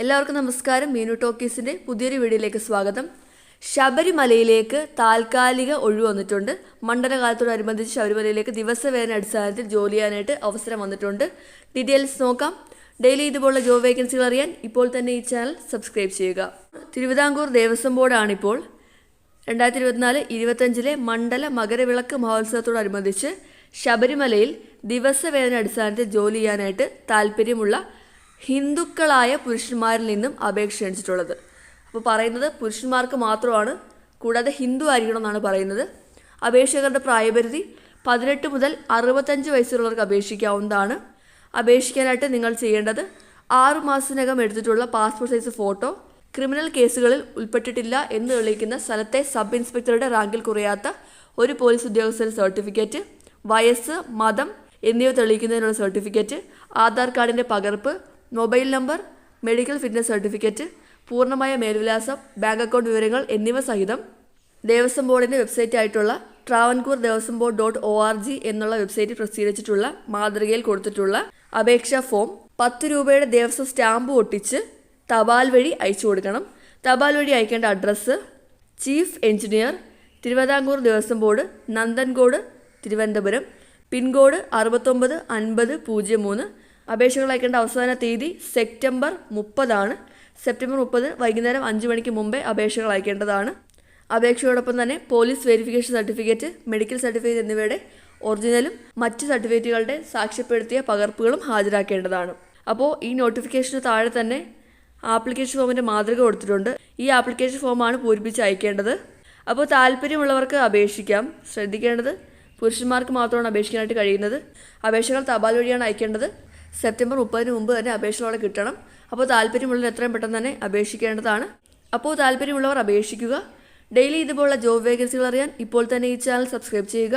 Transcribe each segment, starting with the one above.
എല്ലാവർക്കും നമസ്കാരം. മീനു ടോക്കീസിന്റെ പുതിയൊരു വീഡിയോയിലേക്ക് സ്വാഗതം. ശബരിമലയിലേക്ക് താൽക്കാലിക ഒഴിവ് വന്നിട്ടുണ്ട്. മണ്ഡലകാലത്തോടനുബന്ധിച്ച് ശബരിമലയിലേക്ക് ദിവസവേദന അടിസ്ഥാനത്തിൽ ജോലി ചെയ്യാനായിട്ട് അവസരം വന്നിട്ടുണ്ട്. ഡീറ്റെയിൽസ് നോക്കാം. ഡെയിലി ഇതുപോലുള്ള ജോബ് വേക്കൻസികൾ അറിയാൻ ഇപ്പോൾ തന്നെ ഈ ചാനൽ സബ്സ്ക്രൈബ് ചെയ്യുക. തിരുവിതാംകൂർ ദേവസ്വം ബോർഡാണിപ്പോൾ. രണ്ടായിരത്തി ഇരുപത്തിനാല് ഇരുപത്തഞ്ചിലെ മണ്ഡല മകരവിളക്ക് മഹോത്സവത്തോടനുബന്ധിച്ച് ശബരിമലയിൽ ദിവസവേദന അടിസ്ഥാനത്തിൽ ജോലി ചെയ്യാനായിട്ട് താല്പര്യമുള്ള ഹിന്ദുക്കളായ പുരുഷന്മാരിൽ നിന്നും അപേക്ഷ ക്ഷണിച്ചിട്ടുള്ളത്. അപ്പോൾ പറയുന്നത് പുരുഷന്മാർക്ക് മാത്രമാണ് കൂടാതെ ഹിന്ദു ആയിരിക്കണം എന്നാണ് പറയുന്നത്. അപേക്ഷകരുടെ പ്രായപരിധി പതിനെട്ട് മുതൽ അറുപത്തഞ്ച് വയസ്സുള്ളവർക്ക് അപേക്ഷിക്കാവുന്നതാണ്. അപേക്ഷിക്കാനായിട്ട് നിങ്ങൾ ചെയ്യേണ്ടത് ആറു മാസത്തിനകം എടുത്തിട്ടുള്ള പാസ്പോർട്ട് സൈസ് ഫോട്ടോ ക്രിമിനൽ കേസുകളിൽ ഉൾപ്പെട്ടിട്ടില്ല എന്ന് തെളിയിക്കുന്ന സ്ഥലത്തെ സബ് ഇൻസ്പെക്ടറുടെ റാങ്കിൽ കുറയാത്ത ഒരു പോലീസ് ഉദ്യോഗസ്ഥരുടെ സർട്ടിഫിക്കറ്റ് വയസ്സ് മതം എന്നിവ തെളിയിക്കുന്നതിനുള്ള സർട്ടിഫിക്കറ്റ് ആധാർ കാർഡിന്റെ പകർപ്പ് mobile number medical fitness certificate പൂർണമായ മേൽവിലാസം ബാങ്ക് അക്കൗണ്ട് വിവരങ്ങൾ എന്നിവ സഹിതം ദേവസ്വം ബോർഡിന്റെ വെബ്സൈറ്റ് ആയിട്ടുള്ള Travancore Devaswom board dot O R G എന്നുള്ള വെബ്സൈറ്റിൽ പ്രസിദ്ധീകരിച്ചിട്ടുള്ള മാതൃകയിൽ കൊടുത്തിട്ടുള്ള അപേക്ഷാ ഫോം പത്ത് രൂപയുടെ ദേവസ്വം സ്റ്റാമ്പ് ഒട്ടിച്ച് തപാൽ വഴി അയച്ചു കൊടുക്കണം. തപാൽ വഴി അയക്കേണ്ട address chief engineer Thiruvithamkoor Devaswom board Nanthancode Thiruvananthapuram pincode അറുപത്തൊമ്പത് അൻപത് പൂജ്യം മൂന്ന് അപേക്ഷകൾ അയക്കേണ്ട അവസാന തീയതി സെപ്റ്റംബർ മുപ്പതാണ്. സെപ്റ്റംബർ മുപ്പത് വൈകുന്നേരം അഞ്ച് മണിക്ക് മുമ്പേ അപേക്ഷകൾ അയക്കേണ്ടതാണ് അപേക്ഷയോടൊപ്പം തന്നെ police verification certificate medical certificate എന്നിവയുടെ ഒറിജിനലും മറ്റ് സർട്ടിഫിക്കറ്റുകളുടെ സാക്ഷ്യപ്പെടുത്തിയ പകർപ്പുകളും ഹാജരാക്കേണ്ടതാണ്. അപ്പോൾ ഈ നോട്ടിഫിക്കേഷന് താഴെ തന്നെ ആപ്ലിക്കേഷൻ ഫോമിന്റെ മാതൃക കൊടുത്തിട്ടുണ്ട്. ഈ ആപ്ലിക്കേഷൻ ഫോമാണ് പൂരിപ്പിച്ച് അയക്കേണ്ടത്. അപ്പോൾ താല്പര്യമുള്ളവർക്ക് അപേക്ഷിക്കാം. ശ്രദ്ധിക്കേണ്ടത് പുരുഷന്മാർക്ക് മാത്രമാണ് അപേക്ഷിക്കാനായിട്ട് കഴിയുന്നത്. അപേക്ഷകൾ തപാൽ വഴിയാണ് അയക്കേണ്ടത്. സെപ്റ്റംബർ മുപ്പതിന് മുമ്പ് തന്നെ അപേക്ഷകളോടെ കിട്ടണം. അപ്പോൾ താല്പര്യമുള്ളവർ എത്രയും പെട്ടെന്ന് തന്നെ അപേക്ഷിക്കേണ്ടതാണ്. അപ്പോൾ താല്പര്യമുള്ളവർ അപേക്ഷിക്കുക. ഡെയിലി ഇതുപോലുള്ള ജോബ് വേക്കൻസികൾ അറിയാൻ ഇപ്പോൾ തന്നെ ഈ ചാനൽ സബ്സ്ക്രൈബ് ചെയ്യുക.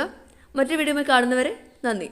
മറ്റു വീഡിയോ കാണുന്നവരെ നന്ദി.